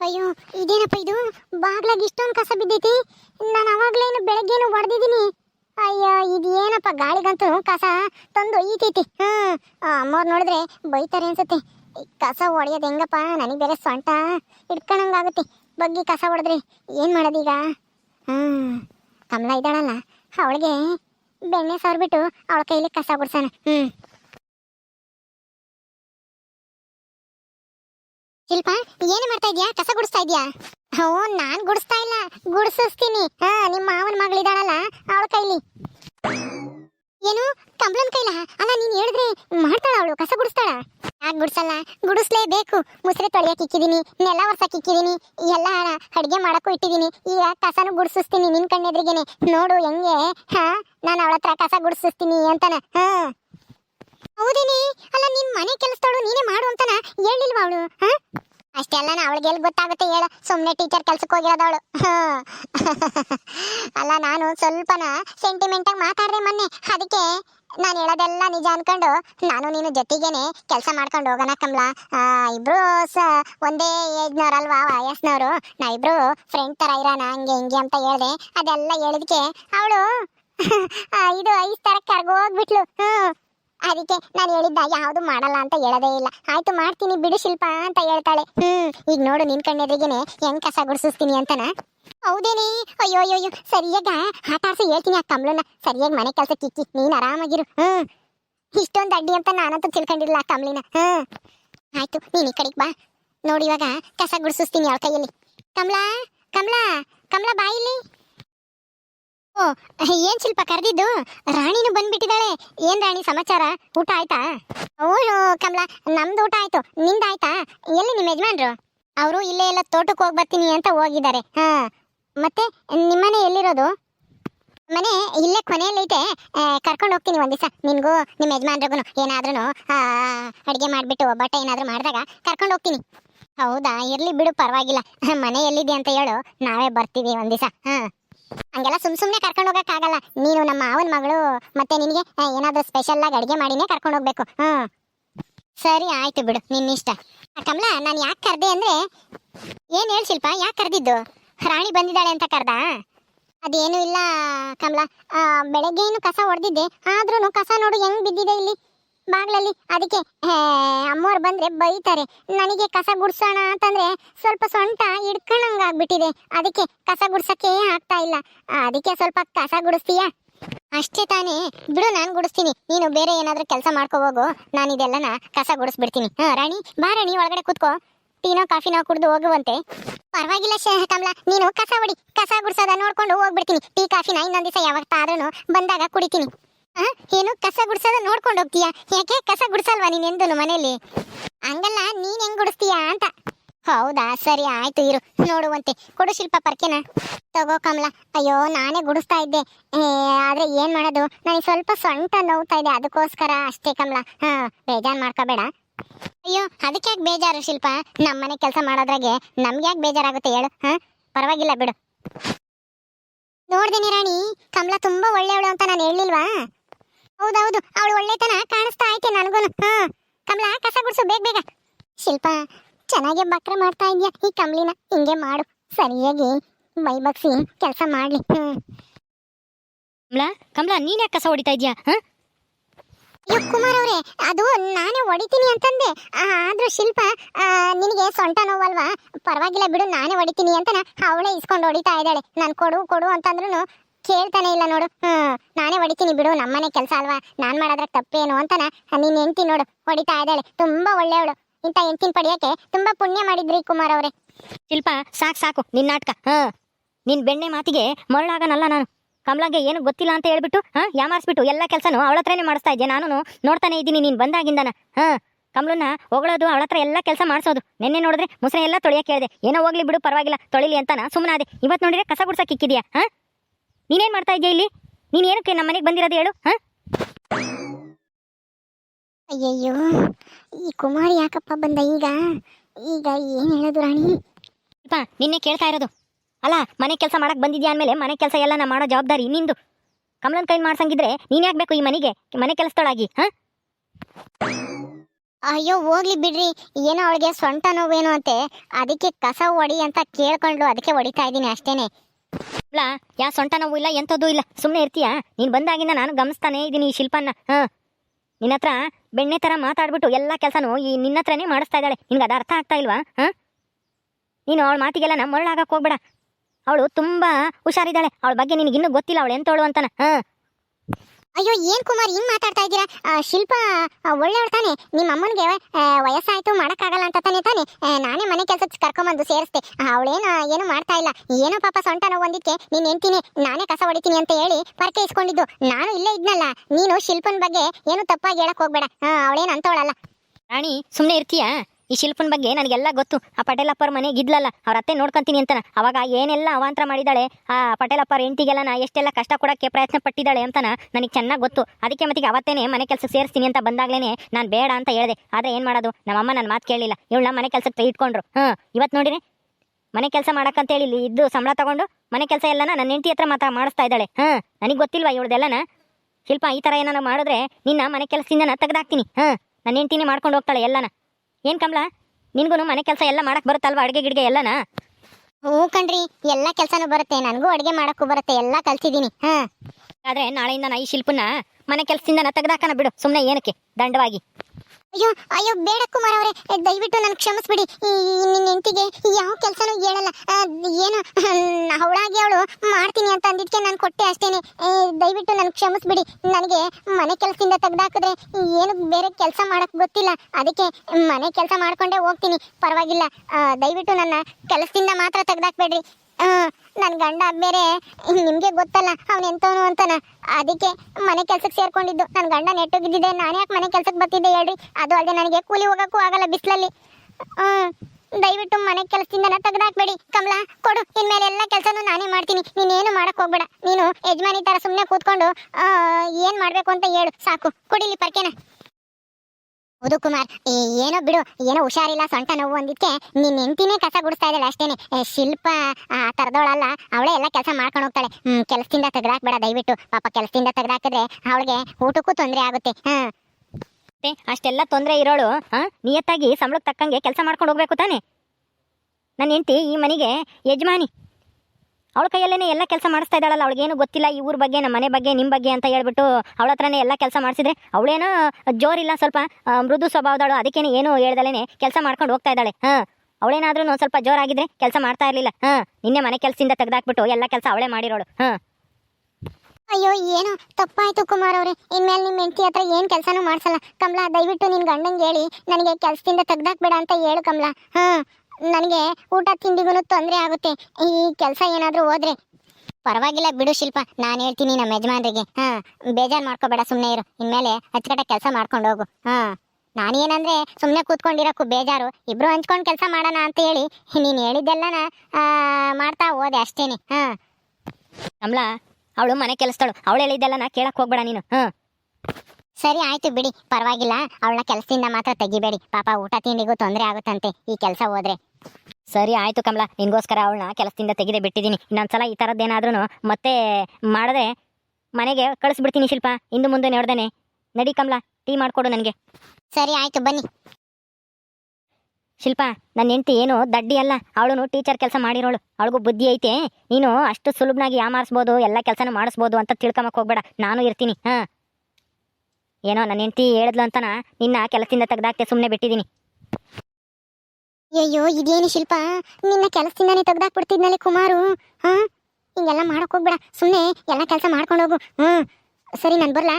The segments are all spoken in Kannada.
ಅಯ್ಯೋ, ಇದೇನಪ್ಪ ಇದು? ಬಾಗ್ಲಾಗ ಇಷ್ಟೊಂದು ಕಸ ಬಿದ್ದೈತಿ. ನಾನು ಅವಾಗ್ಲೇನು ಬೆಳಗ್ಗೆನು ಹೊಡೆದಿದ್ದೀನಿ. ಅಯ್ಯೋ ಇದು ಏನಪ್ಪ ಗಾಳಿಗಂತೂ ಕಸ ತಂದು ಒಯ್ತೈತಿ. ಹ್ಮ್ ಅಮ್ಮವ್ರು ನೋಡಿದ್ರೆ ಬೈತಾರೆ ಅನ್ಸುತ್ತೆ. ಕಸ ಹೊಡೆಯೋದು ಹೆಂಗಪ್ಪ? ನನಗೆ ಬೇರೆ ಸೊಂಟ ಹಿಡ್ಕೊಳಂಗಾಗುತ್ತೆ ಬಗ್ಗಿ ಕಸ ಹೊಡೆದ್ರೆ ಏನು ಮಾಡೋದೀಗ? ಹ್ಮ್, ಕಮಲ ಇದ್ದಾಳಲ್ಲ, ಅವಳಿಗೆ ಬೆಣ್ಣೆ ಸಾರ್ಬಿಟ್ಟು ಅವಳ ಕೈಲಿ ಕಸ ಗುಡ್ಸೋಣ. ಹ್ಮ್. ಶಿಲ್ಪ ಏನು ಮಾಡ್ತಾ ಇದೀಯಾ? ಕಸ ಗುಡಿಸ್ತಾ ಇದೀಯಾ? ಓ ನಾನ್ ಗುಡಿಸ್ತಾ ಇಲ್ಲ. ಗುಡಿಸಿಸ್ತೀನಿ. ಹಾ, ನಿಮ್ಮ ಮಾವನ ಮಗಳಿದಾಳಲ್ಲ, ಅವಳ ಕೈಲಿ. ಏನು? ಕಂಬ್ಳನ್ ಕೈಲ? ಅಲ್ಲ, ನೀನ್ ಹೇಳಿದ್ರೆ ಮಾಡ್ತಾಳ ಅವಳು, ಕಸ ಗುಡಿಸ್ತಾಳ? ಯಾಕೆ ಗುಡಿಸಲ್ಲ? ಗುಡಿಸ್ಲೇಬೇಕು. ಮುಸ್ರೆ ತೊಳೆಯಕ್ಕೆ ಇಕ್ಕಿದೀನಿ, ನೆಲ ಒರ್ಸಕ್ಕೆ ಇಕ್ಕಿದೀನಿ, ಎಲ್ಲ ಅಡ್ಗೆ ಮಾಡಕ್ಕೂ ಇಟ್ಟಿದೀನಿ. ಈಗ ಕಸನು ಗುಡಿಸಿಸ್ತೀನಿ ನಿನ್ ಕಣ್ಣೆದ್ರಿಗೇನೆ. ನೋಡು ಹೆಂಗೆ, ಹಾ, ನಾನು ಅವಳ ಹತ್ರ ಕಸ ಗುಡಿಸಿಸ್ತೀನಿ ಅಂತಾನ. ಹಾ. ಹೌದೇನೆ? ಅಲ್ಲ, ನಿನ್ ಮನೆ ಕೆಲಸದವಳು ನೀನೇ ಮಾಡು ಅಂತನ ಹೇಳಿಲ್ವಾ ಅವಳು? ಹಾ? ಅಷ್ಟೆಲ್ಲ ಅವಳಿಗೆ ಎಲ್ಲಿ ಗೊತ್ತಾಗುತ್ತೆ ಹೇಳ. ಸುಮ್ಮನೆ ಟೀಚರ್ ಕೆಲ್ಸಕ್ಕೆ ಹೋಗಿರೋದವಳು. ಅಲ್ಲ, ನಾನು ಸ್ವಲ್ಪನ ಸೆಂಟಿಮೆಂಟ್ ಆಗಿ ಮಾತಾಡ್ದೆ ಮೊನ್ನೆ. ಅದಕ್ಕೆ ನಾನು ಹೇಳೋದೆಲ್ಲ ನಿಜ ಅನ್ಕೊಂಡು ನಾನು ನೀನು ಜೊತೆಗೇನೆ ಕೆಲಸ ಮಾಡ್ಕೊಂಡು ಹೋಗೋಣ ಕಮಲ. ಇಬ್ರು ಸ ಒಂದೇ ಏಜ್ನವ್ರಲ್ವಾ ವಯಸ್ಸಿನವರು ನಾವಿಬ್ರು ಫ್ರೆಂಡ್ ತರ ಇರೋಣ, ಹಂಗೆ ಹಿಂಗೆ ಅಂತ ಹೇಳ್ದೆ. ಅದೆಲ್ಲ ಹೇಳಿದ್ಕೆ ಅವಳು ಇದು ಐದು ತರ ಕರ್ಗೋಗ್ಬಿಟ್ಲು. ಹ್ಮ್ ಅದಕ್ಕೆ ನಾನು ಹೇಳಿದ್ದ ಯಾವುದು ಮಾಡಲ್ಲ ಅಂತ ಹೇಳದೇ ಇಲ್ಲ. ಆಯ್ತು ಮಾಡ್ತೀನಿ ಬಿಡು ಶಿಲ್ಪ ಅಂತ ಹೇಳ್ತಾಳೆ. ಹ್ಮ್, ಈಗ ನೋಡು ನಿನ್ ಕಣ್ಣೆದ್ರಿಗೇನೆ ಹೆಂಗ್ ಕಸ ಗುಡಿಸಿಸ್ತೀನಿ ಅಂತನ? ಹೌದೇನೆ? ಅಯ್ಯೋ ಅಯ್ಯೋ ಸರಿಯಾಗ ಆಟ ಆಡ್ಸಿ ಹೇಳ್ತೀನಿ ಆ ಕಮ್ಲನ್ನ. ಸರಿಯಾಗಿ ಮನೆ ಕೆಲಸ ಕಿಕ್ಕಿ ನೀನ್ ಆರಾಮಾಗಿರು. ಹ್ಮ್, ಇಷ್ಟೊಂದು ಅಡ್ಡಿ ಅಂತ ನಾನಂತೂ ತಿಳ್ಕೊಂಡಿಲ್ಲ ಆ ಕಮ್ಲಿನ. ಹ್ಮ್, ಆಯ್ತು, ನೀನ್ ಈ ಕಡೆಗೆ ಬಾ. ನೋಡಿ ಇವಾಗ ಕಸ ಗುಡಿಸಿಸ್ತೀನಿ ಅವಳ ಕೈಯಲ್ಲಿ. ಕಮಲಾ ಕಮಲಾ ಕಮಲಾ ಬಾಯಿಲಿ ಏನ್ ಶಿಲ್ಪ ಕರೆದಿದ್ದು? ರಾಣಿನೂ ಬಂದ್ಬಿಟ್ಟಿದ್ದಾಳೆ. ಏನ್ ರಾಣಿ ಸಮಾಚಾರ? ಊಟ ಆಯ್ತಾ? ಓಹೋ, ಕಮಲಾ, ನಮ್ದು ಊಟ ಆಯ್ತು. ನಿಂದಾಯ್ತಾ ಎಲ್ಲಿ ನಿಮ್ಮ ಯಜಮಾನ್ರು? ಅವರು ಇಲ್ಲೇ ಎಲ್ಲ ತೋಟಕ್ಕೆ ಹೋಗಿ ಬರ್ತೀನಿ ಅಂತ ಹೋಗಿದ್ದಾರೆ. ಹಾ. ಮತ್ತೆ ನಿಮ್ಮನೆ ಎಲ್ಲಿರೋದು? ಮನೆ ಇಲ್ಲೇ ಕೊನೆಯಲ್ಲೈತೆ ಕರ್ಕೊಂಡು ಹೋಗ್ತೀನಿ ಒಂದ್ ನಿನ್ಗೂ ನಿಮ್ಮ ಯಜಮಾನ್ರಿಗೂ ಏನಾದ್ರೂ ಅಡಿಗೆ ಮಾಡಿಬಿಟ್ಟು ಒಬ್ಬಟ್ಟ ಏನಾದರೂ ಮಾಡಿದಾಗ ಕರ್ಕೊಂಡು ಹೋಗ್ತೀನಿ. ಹೌದಾ? ಇರ್ಲಿ ಬಿಡು, ಪರವಾಗಿಲ್ಲ. ಮನೆ ಎಲ್ಲಿದೆ ಅಂತ ಹೇಳು. ನಾವೇ ಬರ್ತೀವಿ ಒಂದ್ ದಿವಸ ಹಾ. ಹಂಗೆಲ್ಲ ಸುಮ್ ಸುಮ್ನೆ ಕರ್ಕೊಂಡು ಹೋಗಕ್ಕಾಗಲ್ಲ ನೀನು ನಮ್ಮ ಮಾವನ ಮಗಳು, ಮತ್ತೆ ನಿನಗೆ ಏನಾದರೂ ಸ್ಪೆಷಲ್ ಆಗಿ ಅಡಿಗೆ ಮಾಡಿನೇ ಕರ್ಕೊಂಡು ಹೋಗ್ಬೇಕು. ಹ್ಮ್. ಸರಿ, ಆಯ್ತು ಬಿಡು ನಿನ್ನ ಇಷ್ಟ ಕಮಲಾ, ನಾನು ಯಾಕೆ ಕರೆದೆ ಅಂದ್ರೆ, ಏನ್ ಹೇಳಿ ಶಿಲ್ಪ, ಯಾಕೆ ಕರೆದಿದ್ದು? ರಾಣಿ ಬಂದಿದ್ದಾಳೆ ಅಂತ ಕರ್ದ? ಅದೇನು ಇಲ್ಲ ಕಮಲ. ಬೆಳಗ್ಗೆ ಏನು ಕಸ ಹೊಡೆದಿದ್ದೆ ಆದ್ರೂ ಕಸ ನೋಡು, ಹೆಂಗ್ ಬಿದ್ದಿದೆ ಇಲ್ಲಿ? ಬಾಗ್ಲಲ್ಲಿ. ಅದಕ್ಕೆ ಅಮ್ಮವ್ರು ಬಂದ್ರೆ ಬೈತಾರೆ. ನನಗೆ ಕಸ ಗುಡ್ಸೋಣ ಅಂತಂದ್ರೆ ಸ್ವಲ್ಪ ಸೊಂಟ ಹಿಡ್ಕೊಂಡಂಗ್ ಆಗ್ಬಿಟ್ಟಿದೆ ಅದಕ್ಕೆ ಕಸ ಗುಡ್ಸಕ್ಕೆ ಆಗ್ತಾ ಇಲ್ಲ. ಅದಕ್ಕೆ ಸ್ವಲ್ಪ ಕಸ ಗುಡಿಸ್ತೀಯಾ? ಅಷ್ಟೇ ತಾನೇ. ಬಿಡು, ನಾನು ಗುಡಿಸ್ತೀನಿ. ನೀನು ಬೇರೆ ಏನಾದ್ರೂ ಕೆಲಸ ಮಾಡ್ಕೋಬೋಗು ನಾನು ಇದೆಲ್ಲನ ಕಸ ಗುಡಿಸ್ಬಿಡ್ತೀನಿ. ಹಾ, ರಾಣಿ, ಬಾ ರಾಣಿ, ಒಳಗಡೆ ಕೂತ್ಕೋ. ಟೀನೋ, ಕಾಫಿನೋ ಕುಡಿದು ಹೋಗುವಂತೆ. ಪರವಾಗಿಲ್ಲ ಕಮಲ. ನೀನು ಕಸ ಹೊಡಿ. ಕಸ ಗುಡಿಸೋದ ನೋಡ್ಕೊಂಡು ಹೋಗ್ಬಿಡ್ತೀನಿ. ಟೀ, ಕಾಫಿನ ಇನ್ನೊಂದು ದಿವಸ ಯಾವಾಗ ತಾದ್ರೂ ಬಂದಾಗ ಕುಡಿತೀನಿ. ಏನು ಕಸ ಗುಡ್ಸೋದ ನೋಡ್ಕೊಂಡು ಹೋಗ್ತೀಯಾ? ಯಾಕೆ ಕಸ ಗುಡ್ಸಲ್ವಾ ನೀನ್ ಎಂದನು ಮನೇಲಿ? ಹಂಗಲ್ಲ, ನೀನ್ ಹೆಂಗ್ ಗುಡಿಸ್ತೀಯಾ ಅಂತ. ಹೌದಾ? ಸರಿ, ಆಯ್ತು, ಇರು. ನೋಡುವಂತೆ. ಕೊಡು ಶಿಲ್ಪ ಪರ್ಕೆನ. ತಗೋ ಕಮಲ. ಅಯ್ಯೋ, ನಾನೇ ಗುಡಿಸ್ತಾ ಇದ್ದೆ. ಆದ್ರೆ ಏನ್ ಮಾಡೋದು? ನನಗೆ ಸ್ವಲ್ಪ ಸೊಂಟ ನೋವ್ತಾ ಇದೆ. ಅದಕ್ಕೋಸ್ಕರ ಅಷ್ಟೇ ಕಮಲ. ಹ, ಬೇಜಾರ್ ಮಾಡ್ಕೋಬೇಡ. ಅಯ್ಯೋ, ಅದಕ್ಕೆ ಯಾಕೆ ಬೇಜಾರು ಶಿಲ್ಪ? ನಮ್ಮನೆ ಕೆಲಸ ಮಾಡೋದ್ರಾಗೆ ನಮ್ಗೆ ಯಾಕೆ ಬೇಜಾರಾಗುತ್ತೆ ಹೇಳು, ಹಾ? ಪರವಾಗಿಲ್ಲ, ಬಿಡು. ನೋಡ್ದೇನಿ ರಾಣಿ, ಕಮಲ ತುಂಬಾ ಒಳ್ಳೆಯವಳು ಅಂತ ನಾನು ಹೇಳಿಲ್ವಾ ಹೌದೌದು ಅವಳು ಒಳ್ಳೆತನ ಕಾಣಿಸ್ತಾ ಐತೆ ನನಗೂ ಹಾ ಕಮಲ ಕಸ ಗುಡಿಸು ಬೇಗ ಬೇಗ. ಶಿಲ್ಪ ಚೆನ್ನಾಗಿ ಬಕ್ರ ಮಾಡ್ತಾ ಇದ್ಯಾ? ಈ ಕಮಲಿನ ಹಿಂಗೆ ಮಾಡು. ಸರಿಯಾಗಿ ಮೈ ಬಗ್ಸಿ ಕೆಲಸ ಮಾಡ್ಲಿ. ಕಮಲ ಕಮಲ ನೀನ್ ಯಾಕೆ ಕಸ ಹೊಡಿತಾ ಇದೀಯಾ? ಹಾ? ಅಯ್ಯೋ ಕುಮಾರ್ ಅವ್ರೆ ಅದು ನಾನೇ ಹೊಡಿತೀನಿ ಅಂತಂದೆ. ಆದ್ರೂ ಶಿಲ್ಪ ನಿನಗೆ ಸೊಂಟ ನೋವಲ್ವಾ? ಪರವಾಗಿಲ್ಲ ಬಿಡು ನಾನೇ ಹೊಡಿತೀನಿ ಅಂತ ಅವಳೇ ಇಸ್ಕೊಂಡು ಹೊಡಿತಾ ಇದ್ದಾಳೆ. ನಾನು ಕೊಡು ಕೊಡು ಅಂತಂದ್ರೂ ಕೇಳ್ತಾನೆ ಇಲ್ಲ ನೋಡು. ಹ್ಮ್, ನಾನೇ ಹೊಡಿತೀನಿ ಬಿಡು, ನಮ್ಮನೆ ಕೆಲಸ ಅಲ್ವಾ? ನಾನ್ ಮಾಡಾದ್ರೆ ತಪ್ಪೇನು ಅಂತಾನ? ನೀನ್ ಹೆಂಡ್ತಿ ನೋಡು, ಹೊಡಿತಾ ಇದ್ದಾಳೆ, ತುಂಬಾ ಒಳ್ಳೆಯವಳು. ಇಂಥ ಹೆಂಡತಿನ ಪಡಿಯಕ್ಕೆ ತುಂಬಾ ಪುಣ್ಯ ಮಾಡಿದ್ರಿ ಕುಮಾರ್ ಅವ್ರೆ. ಶಿಲ್ಪ, ಸಾಕು ಸಾಕು ನಿನ್ನ ನಾಟಕ, ಹಾ. ನಿನ್ ಬೆಣ್ಣೆ ಮಾತಿಗೆ ಮರಳಾಗನಲ್ಲ ನಾನು. ಕಮಲಾಗೆ ಏನು ಗೊತ್ತಿಲ್ಲ ಅಂತ ಹೇಳ್ಬಿಟ್ಟು, ಹಾ, ಯಾಮಾರಿಸ್ಬಿಟ್ಟು ಎಲ್ಲ ಕೆಲಸನೂ ಅವಳ ಹತ್ರನೇ ಮಾಡಿಸ್ತಾ ಇದ್ದೆ ನಾನು ನೋಡ್ತಾನೆ ಇದ್ದೀನಿ ನೀನ್ ಬಂದಾಗಿಂದನ, ಹಾ. ಕಮಲನ್ನ ಹೊಗಳೋದು, ಅವಳ ಹತ್ರ ಎಲ್ಲ ಕೆಲಸ ಮಾಡಿಸೋದು. ನಿನ್ನೆ ನೋಡಿದ್ರೆ ಮುಸ್ರೆ ಎಲ್ಲ ತೊಳೆಯಕ್ಕೆ ಹೇಳಿದೆ. ಏನೋ ಹೋಗ್ಲಿ ಬಿಡು, ಪರವಾಗಿಲ್ಲ, ತೊಳಿಲಿ ಅಂತಾನ? ಸುಮ್ಮನಾದೆ ಇವತ್ತು ನೋಡಿದ್ರೆ ಕಸ ಗುಡ್ಸಕ್ಕೆ ಇಕ್ಕಿದ್ಯಾ ಹಾ? ನೀನೇನ್ ಮಾಡ್ತಾ ಇದೆಯಾ ಇಲ್ಲಿ? ನೀನ್ ಏನಕ್ಕೆ ನಮ್ಮ ಮನೆಗೆ ಬಂದಿರೋದು ಹೇಳು ಹಾ? ಅಯ್ಯಯ್ಯೋ ಈ ಕುಮಾರ್ ಯಾಕಪ್ಪ ಬಂದ ಈಗ? ಈಗ ಏನ್ ಹೇಳೋದು ರಾಣಿ? ನಿನ್ನೆ ಕೇಳ್ತಾ ಇರೋದು. ಅಲ್ಲ ಮನೆ ಕೆಲಸ ಮಾಡಕ್ ಬಂದಿದ್ಯಾ ಅಂದ್ಮೇಲೆ ಮನೆ ಕೆಲಸ ಎಲ್ಲ ನಾ ಮಾಡೋ ಜವಾಬ್ದಾರಿ ನಿಂದು. ಕಮಲನ್ ಕೈ ಮಾಡ್ಸಂಗಿದ್ರೆ ನೀನ್ ಯಾಕೆ ಬೇಕು ಈ ಮನೆಗೆ? ಮನೆ ಕೆಲಸದೊಳಾಗಿ ಹ? ಅಯ್ಯೋ ಹೋಗ್ಲಿ ಬಿಡ್ರಿ. ಏನೋ ಅವಳಿಗೆ ಸೊಂಟ ನೋವೇನು ಅಂತೆ. ಅದಕ್ಕೆ ಕಸ ಹೊಡಿ ಅಂತ ಕೇಳ್ಕೊಂಡ್ಲು ಅದಕ್ಕೆ ಹೊಡಿತಾ ಇದ್ದೀನಿ ಅಷ್ಟೇನೆ. ಇಲ್ಲ ಯಾ ಸೊಂಟ ನೋವು ಇಲ್ಲ, ಎಂಥದ್ದು ಇಲ್ಲ. ಸುಮ್ಮನೆ ಇರ್ತೀಯಾ? ನೀನು ಬಂದಾಗಿಂದ ನಾನು ಗಮನಿಸ್ತಾನೇ ಇದ್ದೀನಿ ಈ ಶಿಲ್ಪನ್ನ. ಹಾಂ. ನಿನ್ನ ಹತ್ರ ಬೆಣ್ಣೆ ಥರ ಮಾತಾಡ್ಬಿಟ್ಟು ಎಲ್ಲ ಕೆಲಸನೂ ಈ ನಿನ್ನ ಹತ್ರನೇ ಮಾಡಿಸ್ತಾ ಇದ್ದಾಳೆ. ನಿನ್ಗೆ ಅದು ಅರ್ಥ ಆಗ್ತಾ ಇಲ್ವಾ? ಹಾಂ? ನೀನು ಅವಳ ಮಾತಿಗೆಲ್ಲ ನಮ್ಮ ಮರಳಾಗಕ್ಕೆ ಹೋಗ್ಬೇಡ. ಅವಳು ತುಂಬ ಹುಷಾರಿದ್ದಾಳೆ. ಅವಳ ಬಗ್ಗೆ ನಿನಗಿನ್ನೂ ಗೊತ್ತಿಲ್ಲ ಅವಳು ಎಂತವಳು ಅಂತಾನ. ಹಾಂ. ಅಯ್ಯೋ, ಏನ್ ಕುಮಾರ್, ಹಿಂಗ್ ಮಾತಾಡ್ತಾ ಇದ್ದೀರಾ? ಶಿಲ್ಪ ಒಳ್ಳೆಯವಳು ತಾನೆ. ನಿಮ್ಮ ಅಮ್ಮನಿಗೆ ವಯಸ್ಸಾಯ್ತು, ಮಾಡಕ್ಕಾಗಲ್ಲ ಅಂತ ತಾನೆ ತಾನೆ. ನಾನೇ ಮನೆ ಕೆಲ್ಸಕ್ಕೆ ಕರ್ಕೊಂಬಂದು ಸೇರಿಸ್ದೆ. ಅವಳೇನು, ಏನು ಮಾಡ್ತಾ ಇಲ್ಲ. ಏನೋ ಪಾಪ ಸೊಂಟ ನೋವು ಒಂದಿಕ್ಕೆ ನೀನ್ ಎಂತೀನಿ ನಾನೇ ಕಸ ಹೊಡಿತೀನಿ ಅಂತ ಹೇಳಿ ಪರಕೆ ಇಸ್ಕೊಂಡಿದ್ದು. ನಾನು ಇಲ್ಲೇ ಇದ್ನಲ್ಲ, ನೀನು ಶಿಲ್ಪನ್ ಬಗ್ಗೆ ಏನು ತಪ್ಪಾಗಿ ಹೇಳಕ್ ಹೋಗ್ಬೇಡ. ಅವಳೇನು ಅಂತವಳಲ್ಲ. ರಾಣಿ ಸುಮ್ಮನೆ ಇರ್ತೀಯಾ? ಈ ಶಿಲ್ಪನ ಬಗ್ಗೆ ನನಗೆಲ್ಲ ಗೊತ್ತು. ಆ ಪಟೇಲಪ್ಪರ ಮನೆಗೆ ಇದ್ಲಲ್ಲ ಅವ್ರ ಅತ್ತೆ ನೋಡ್ಕೊಂತೀನಿ ಅಂತಾನ. ಅವಾಗ ಏನೆಲ್ಲ ಅವಾಂತರ ಮಾಡಿದಾಳೆ ಆ ಪಟೇಲಪ್ಪರ ಹೆಂಡತಿಗೆಲ್ಲ ನಾ ಎಷ್ಟೆಲ್ಲ ಕಷ್ಟ ಕೊಡೋಕ್ಕೆ ಪ್ರಯತ್ನ ಪಟ್ಟಿದ್ದಾಳೆ ಅಂತಾನ ನನಗೆ ಚೆನ್ನಾಗಿ ಗೊತ್ತು. ಅದಕ್ಕೆ ಮತ್ತೆ ಅವತ್ತೇನೆ ಮನೆ ಕೆಲಸಕ್ಕೆ ಸೇರಿಸ್ತೀನಿ ಅಂತ ಬಂದಾಗ್ಲೇ ನಾನು ಬೇಡ ಅಂತ ಹೇಳಿದೆ. ಆದರೆ ಏನು ಮಾಡೋದು? ನಮ್ಮಮ್ಮ ನನ್ನ ಮಾತು ಕೇಳಿಲ್ಲ. ಇವಳನ್ನ ಮನೆ ಕೆಲಸಕ್ಕೆ ಇಟ್ಕೊಂಡ್ರು. ಹಾಂ ಇವತ್ತು ನೋಡಿರಿ. ಮನೆ ಕೆಲಸ ಮಾಡಕ್ಕಂತೇಳಿ ಇಲ್ಲಿ ಇದ್ದು ಸಂಬಳ ತಗೊಂಡು ಮನೆ ಕೆಲಸ ಎಲ್ಲನ ನನ್ನ ಹೆಂಡತಿ ಹತ್ರ ಮಾತ್ರ ಮಾಡಿಸ್ತಾ ಇದ್ದಾಳೆ. ಹಾಂ ನನಗೆ ಗೊತ್ತಿಲ್ವಾ ಇವಳ್ದೆಲ್ಲನ? ಶಿಲ್ಪ, ಈ ಥರ ಏನಾನ ಮಾಡಿದ್ರೆ ನಿನ್ನ ಮನೆ ಕೆಲಸದಿಂದ ನಾನು ತೆಗೆದಾಕ್ತೀನಿ. ಹಾಂ ನನ್ನ ಹೆಂಡತಿನೇ ಮಾಡ್ಕೊಂಡು ಹೋಗ್ತಾಳೆ ಎಲ್ಲನ. ಏನು ಕಮಲ? ನಿನ್ಗೂ ಮನೆ ಕೆಲಸ ಎಲ್ಲ ಮಾಡಕ್ ಬರುತ್ತಲ್ವಾ ಅಡುಗೆ ಗಿಡ್ಗೆ ಎಲ್ಲನ? ಹ್ಞೂ ಕಣ್ರಿ ಎಲ್ಲ ಕೆಲ್ಸನೂ ಬರುತ್ತೆ. ನನಗೂ ಅಡುಗೆ ಮಾಡಕ್ಕೂ ಬರುತ್ತೆ. ಎಲ್ಲ ಕಲ್ತಿದ್ದೀನಿ. ಹಾ. ಆದ್ರೆ ನಾಳೆಯಿಂದ ನಾ ಈ ಶಿಲ್ಪನ ಮನೆ ಕೆಲಸದಿಂದ ನಾ ತೆಗೆದಾಕನ ಬಿಡು. ಸುಮ್ಮನೆ ಏನಕ್ಕೆ? ದಂಡವಾಗಿ. ಅಯ್ಯೋ ಅಯ್ಯೋ, ಬೇಡ ಕುಮಾರ್ ಅವರೇ. ದಯವಿಟ್ಟು ನನ್ ಕ್ಷಮಿಸ್ಬಿಡಿ. ನಿನ್ ನಿನ್ನ ಹೆಂಡತಿಗೆ ಯಾವ ಕೆಲಸನೂ ಹೇಳಲ್ಲ. ಏನು ಅವಳಾಗಿ ಅವಳು ಮಾಡ್ತೀನಿ ಅಂತ ಅಂದಿದ್ಕೆ ನಾನು ಕೊಟ್ಟೆ ಅಷ್ಟೇನೆ. ದಯವಿಟ್ಟು ನನ್ ಕ್ಷಮಿಸ್ಬಿಡಿ. ನನಗೆ ಮನೆ ಕೆಲಸದಿಂದ ತೆಗ್ದಾಕಿದ್ರೆ ಏನು ಬೇರೆ ಕೆಲಸ ಮಾಡಕ್ ಗೊತ್ತಿಲ್ಲ. ಅದಕ್ಕೆ ಮನೆ ಕೆಲಸ ಮಾಡ್ಕೊಂಡೇ ಹೋಗ್ತೀನಿ. ಪರವಾಗಿಲ್ಲ. ದಯವಿಟ್ಟು ನನ್ನ ಕೆಲಸದಿಂದ ಮಾತ್ರ ತೆಗ್ದಾಕ್ಬೇಡ್ರಿ. ನನ್ನ ಗಂಡ ಬೇರೆ, ನಿಮ್ಗೆ ಗೊತ್ತಲ್ಲ, ಅವನು ಎಂತವನು ಅಂತನ. ಅದಕ್ಕೆ ಮನೆ ಕೆಲ್ಸಕ್ಕೆ ಸೇರ್ಕೊಂಡಿದ್ದು. ನನ್ನ ಗಂಡ ನೆಟ್ಟೋಗಿದ್ದಿದೆ, ನಾನು ಯಾಕೆ ಮನೆ ಕೆಲ್ಸಕ್ಕೆ ಬರ್ತಿದ್ದೆ ಹೇಳ್ರಿ. ಅದು ಅಲ್ಲದೆ ನನಗೆ ಕೂಲಿ ಹೋಗಕ್ಕೂ ಆಗಲ್ಲ ಬಿಸಿಲಲ್ಲಿ. ದಯವಿಟ್ಟು ಮನೆ ಕೆಲಸದಿಂದ ತೆಗೆದಾಕ್ಬೇಡಿ. ಕಮಲ, ಕೊಡು. ಇನ್ಮೇಲೆ ಎಲ್ಲ ಕೆಲಸನೂ ನಾನೇ ಮಾಡ್ತೀನಿ. ನೀನೇನು ಮಾಡಕ್ ಹೋಗ್ಬೇಡ. ನೀನು ಯಜಮಾನಿ ತರ ಸುಮ್ಮನೆ ಕೂತ್ಕೊಂಡು ಏನ್ ಮಾಡ್ಬೇಕು ಅಂತ ಹೇಳು. ಸಾಕು. ಕೊಡಿಲಿ, ಪರ್ಕೆನ. ಹೌದು ಕುಮಾರ್. ಏನೋ ಬಿಡು, ಏನೋ ಹುಷಾರಿಲ್ಲ, ಸೊಂಟ ನೋವು ಅಂದಿದ್ಕೆ. ನಿನ್ನ ಹೆಂಡತಿನೇ ಕಸ ಗುಡಿಸ್ತಾ ಇದ್ದಾಳೆ ಅಷ್ಟೇನೆ ಶಿಲ್ಪ, ಆ ತರದವಳಲ್ಲ ಅವಳೇ ಎಲ್ಲ ಕೆಲಸ ಮಾಡ್ಕೊಂಡು ಹೋಗ್ತಾಳೆ. ಕೆಲಸದಿಂದ ತೆಗ್ದಾಕ್ಬೇಡ ದಯವಿಟ್ಟು. ಪಾಪ ಕೆಲಸದಿಂದ ತೆಗ್ದಾಕಿದ್ರೆ ಅವಳಿಗೆ ಊಟಕ್ಕೂ ತೊಂದರೆ ಆಗುತ್ತೆ. ಹಾ. ಅಷ್ಟೆಲ್ಲ ತೊಂದರೆ ಇರೋಳು ನಿಯತ್ತಾಗಿ ಸಂಬಳಕ್ಕೆ ತಕ್ಕಂಗೆ ಕೆಲಸ ಮಾಡ್ಕೊಂಡು ಹೋಗ್ಬೇಕು ತಾನೆ? ನನ್ನ ಹೆಂಡತಿ ಈ ಮನೆಗೆ ಯಜಮಾನಿ. ಅವಳ ಕೈಯಲ್ಲೇ ಎಲ್ಲ ಕೆಲಸ ಮಾಡಿಸ್ತಾ ಇದ್ದಾಳಲ್ಲ ಅವಳಿಗೇನು ಗೊತ್ತಿಲ್ಲ ಈ ಊರ ಬಗ್ಗೆ ನಮ್ಮ ಮನೆ ಬಗ್ಗೆ ನಿಮ್ಮ ಬಗ್ಗೆ ಅಂತ ಹೇಳ್ಬಿಟ್ಟು ಅವಳ ಹತ್ರನೇ ಎಲ್ಲ ಕೆಲಸ ಮಾಡಿಸಿದ್ರೆ ಅವಳೇನೋ ಜೋರಿಲ್ಲ ಸ್ವಲ್ಪ ಮೃದು ಸ್ವಭಾವದಳು ಅದಕ್ಕೇನೆ ಏನು ಹೇಳ್ದಲೇನೆ ಕೆಲಸ ಮಾಡ್ಕೊಂಡು ಹೋಗ್ತಾ ಇದ್ದಾಳೆ. ಹಾಂ, ಅವಳೇನಾದ್ರೂ ಒಂದು ಸ್ವಲ್ಪ ಜೋರಾಗಿದ್ರೆ ಕೆಲಸ ಮಾಡ್ತಾ ಇರಲಿಲ್ಲ. ಹಾಂ, ನಿನ್ನೆ ಮನೆ ಕೆಲಸದಿಂದ ತೆಗೆದಾಕ್ಬಿಟ್ಟು ಎಲ್ಲ ಕೆಲಸ ಅವಳೇ ಮಾಡಿರೋಳು. ಹಾಂ. ಅಯ್ಯೋ, ಏನೋ? ತಪ್ಪಾಯ್ತು ಕುಮಾರ್ ಅವ್ರೆ. ಇನ್ಮೇಲೆ ನಿಮ್ಮ ಹೆಂಡತಿ ಹತ್ರ ಏನ್ ಕೆಲಸನೂ ಮಾಡ್ಸಲ್ಲ. ಕಮಲಾ, ದಯವಿಟ್ಟು ನಿನ್ ಗಂಡಂಗೆ ಹೇಳಿ, ನನಗೆ ಕೆಲಸದಿಂದ ತೆಗ್ದಾಕ್ಬೇಡ ಅಂತ ಹೇಳು ಕಮಲಾ. ಹಾ. ನನಗೆ ಊಟ ತಿಂಡಿಗೂ ತೊಂದರೆ ಆಗುತ್ತೆ. ಈ ಕೆಲಸ ಏನಾದರೂ ಹೋದ್ರೆ ಪರವಾಗಿಲ್ಲ ಬಿಡು ಶಿಲ್ಪ. ನಾನು ಹೇಳ್ತೀನಿ ನಮ್ಮ ಯಜಮಾನ್ರಿಗೆ. ಹಾಂ, ಬೇಜಾರು ಮಾಡ್ಕೋಬೇಡ ಸುಮ್ಮನೆ ಇರು. ಇನ್ಮೇಲೆ ಅಚ್ಚುಕಟ್ಟ ಕೆಲಸ ಮಾಡ್ಕೊಂಡು ಹೋಗು. ಹಾಂ, ನಾನೇನಂದ್ರೆ ಸುಮ್ಮನೆ ಕೂತ್ಕೊಂಡಿರೋಕ್ಕೂ ಬೇಜಾರು. ಇಬ್ರು ಹಂಚ್ಕೊಂಡು ಕೆಲಸ ಮಾಡೋಣ ಅಂತ ಹೇಳಿ ನೀನು ಹೇಳಿದ್ದೆಲ್ಲನ ಮಾಡ್ತಾ ಹೋದೆ ಅಷ್ಟೇನೆ. ಹಾ. ಕಮಲಾ ಅವಳು ಮನೆ ಕೆಲಸದಳು ಅವಳು ಹೇಳಿದ್ದೆಲ್ಲ ನಾ ಕೇಳಕ್ ಹೋಗ್ಬೇಡ ನೀನು. ಹಾಂ. ಸರಿ ಆಯ್ತು ಬಿಡಿ ಪರವಾಗಿಲ್ಲ. ಅವಳ ಕೆಲಸದಿಂದ ಮಾತ್ರ ತೆಗಿಬೇಡಿ. ಪಾಪ ಊಟ ತಿಂಡಿಗೂ ತೊಂದರೆ ಆಗುತ್ತಂತೆ ಈ ಕೆಲಸ ಹೋದ್ರೆ. ಸರಿ ಆಯ್ತು ಕಮಲ ನಿನ್ಗೋಸ್ಕರ ಅವಳನ್ನ ಕೆಲಸದಿಂದ ತೆಗೆದೇ ಬಿಟ್ಟಿದ್ದೀನಿ. ಇನ್ನೊಂದ್ಸಲ ಈ ಥರದ್ದೇನಾದ್ರೂ ಮತ್ತೆ ಮಾಡಿದ್ರೆ ಮನೆಗೆ ಕಳಿಸ್ಬಿಡ್ತೀನಿ ಶಿಲ್ಪ ಇಂದು ಮುಂದೆ ನೋಡ್ದೇನೆ. ನಡಿ ಕಮಲ ಟೀ ಮಾಡಿಕೊಡು ನನಗೆ. ಸರಿ ಆಯ್ತು ಬನ್ನಿ. ಶಿಲ್ಪ ನನ್ನ ಹೆಂಡತಿ ಏನು ದಡ್ಡಿ ಅಲ್ಲ ಅವಳು ಟೀಚರ್ ಕೆಲಸ ಮಾಡಿರೋಳು. ಅವಳಿಗೂ ಬುದ್ಧಿ ಐತೆ. ನೀನು ಅಷ್ಟು ಸುಲಭನಾಗಿ ಯಾಮಾರಿಸ್ಬೋದು ಎಲ್ಲ ಕೆಲಸನೂ ಮಾಡಿಸ್ಬೋದು ಅಂತ ತಿಳ್ಕೊಂಬಕ್ಕೆ ಹೋಗ್ಬೇಡ. ನಾನು ಇರ್ತೀನಿ ಹಾಂ. ಏನೋ ನನ್ನ ಹೆಂಡತಿ ಹೇಳಿದ್ಲು ಅಂತನ ನಿನ್ನ ಕೆಲಸದಿಂದ ತೆಗ್ದಾಕ್ತೆ ಸುಮ್ಮನೆ ಬಿಟ್ಟಿದ್ದೀನಿ ಅಯ್ಯೋ ಇದೇನು ಶಿಲ್ಪ? ನಿನ್ನ ಕೆಲಸದಿಂದಾನೇ ತೆಗ್ದಾಕ್ಬಿಡ್ತಿದ್ನಲ್ಲಿ ಕುಮಾರು? ಹಾ? ಹಿಂಗೆಲ್ಲ ಮಾಡಕ್ ಹೋಗ್ಬೇಡ. ಸುಮ್ಮನೆ ಎಲ್ಲ ಕೆಲಸ ಮಾಡ್ಕೊಂಡು ಹೋಗು. ಹ್ಮ್ ಸರಿ, ನಾನು ಬರಲಾ?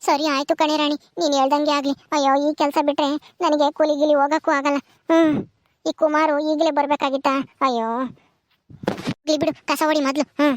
ಸರಿ, ಆಯ್ತು ಕಣೆ ರಾಣಿ. ನೀನು ಹೇಳ್ದಂಗೆ ಆಗ್ಲಿ. ಅಯ್ಯೋ, ಈ ಕೆಲಸ ಬಿಟ್ರೆ ನನಗೆ ಕೂಲಿ ಗಿಲಿ ಹೋಗಕ್ಕೂ ಆಗಲ್ಲ. ಹ್ಮ್ ಈ ಕುಮಾರು ಈಗಲೇ ಬರ್ಬೇಕಾಗಿತ್ತಾ? ಅಯ್ಯೋ. ಬಿಡು, ಕಸ ಹೊಡಿ ಮೊದ್ಲು. ಹ್ಮ್